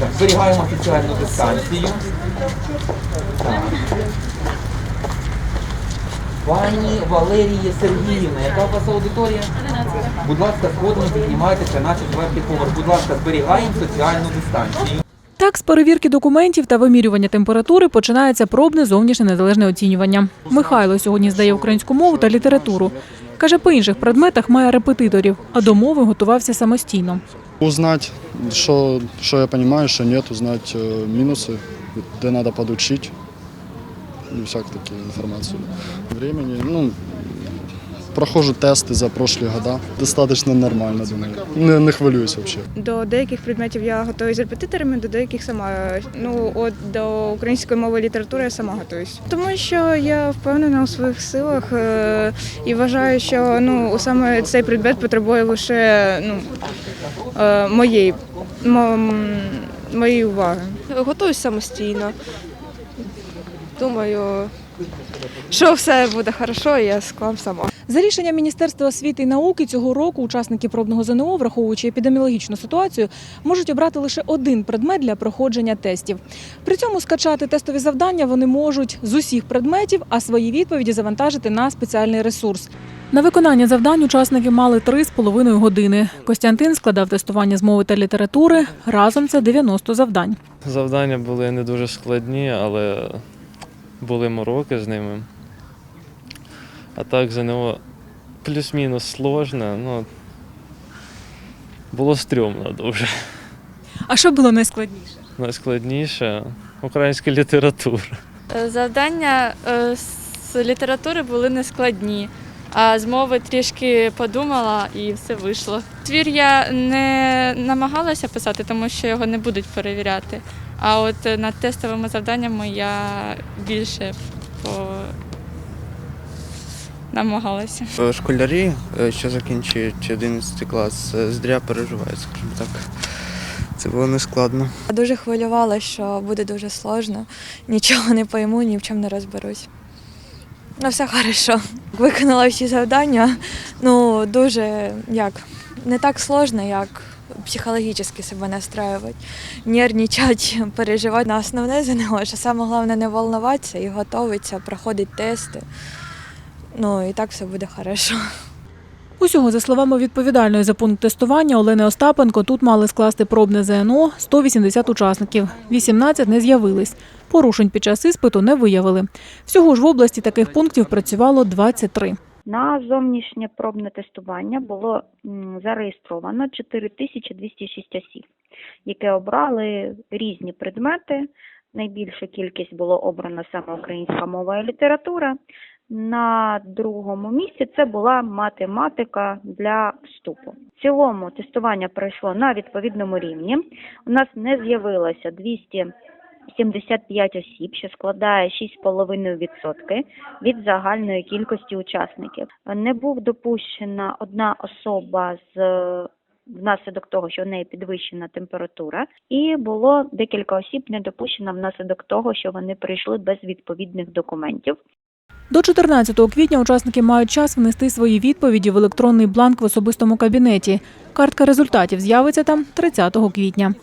Так, зберігаємо соціальну дистанцію. Так. Пані Валерії Сергіївна, яка у вас аудиторія? Будь ласка, сходимо, піднімайтеся на четвертий поверх. Будь ласка, зберігаємо соціальну дистанцію. Так, з перевірки документів та вимірювання температури починається пробне зовнішнє незалежне оцінювання. Михайло сьогодні здає українську мову та літературу. Каже, по інших предметах має репетиторів, а до мови готувався самостійно. Узнать, что, что я понимаю, что нет, узнать э, минусы, где надо подучить. И всякие такие информацию. Времени, ну, прохожу тесты за прошлые года. Достаточно нормально, думаю. Не, не хвилююсь вообще. До деяких предметів я готуюсь з репетиторами, до деяких сама. Ну от до української мови і літератури я сама готуюсь. Тому що я впевнена у своїх силах е, і вважаю, що ну саме цей предмет потребує лише ну, е, моєї, м, моєї уваги. Готуюсь самостійно. Думаю, що все буде хорошо, і я склам сама. За рішенням Міністерства освіти і науки цього року учасники пробного ЗНО, враховуючи епідеміологічну ситуацію, можуть обрати лише один предмет для проходження тестів. При цьому скачати тестові завдання вони можуть з усіх предметів, а свої відповіді завантажити на спеціальний ресурс. На виконання завдань учасники мали три з половиною години. Костянтин складав тестування з мови та літератури. Разом це 90 завдань. Завдання були не дуже складні, але були мороки з ними. А так ЗНО плюс-мінус сложне, ну було стрьомно дуже. А що було найскладніше? Найскладніше українська література. Е, Завдання е, з літератури були нескладні, а з мови трішки подумала і все вийшло. Твір я не намагалася писати, тому що його не будуть перевіряти. А от е, над тестовими завданнями я більше по... намагалася. Е, Школярі, е, що закінчують 11 клас, е, зря переживають, скажімо так. Це було нескладно. Дуже хвилювалася, що буде дуже сложно. Нічого не пойму, ні в чому не розберусь. Ну, все хорошо. Виконала всі завдання. Ну, дуже як не так сложно, як психологічно себе настраювати. Нервничати, переживати на основне ЗНО, що саме головне не волноватися і готуватися, проходити тести. Ну і так все буде хорошо. Усього, за словами відповідальної за пункт тестування Олени Остапенко, тут мали скласти пробне ЗНО 180 учасників. 18 не з'явились. Порушень під час іспиту не виявили. Всього ж в області таких пунктів працювало 23. На зовнішнє пробне тестування було зареєстровано 4206 осіб, які обрали різні предмети. Найбільша кількість було обрано саме українська мова і література. На другому місці це була математика для вступу. В цілому тестування пройшло на відповідному рівні. У нас не з'явилося 275 осіб, що складає 6,5% від загальної кількості учасників. Не був допущена одна особа з внаслідок того, що в неї підвищена температура, і було декілька осіб не допущено внаслідок того, що вони прийшли без відповідних документів. До 14 квітня учасники мають час внести свої відповіді в електронний бланк в особистому кабінеті. Картка результатів з'явиться там 30 квітня.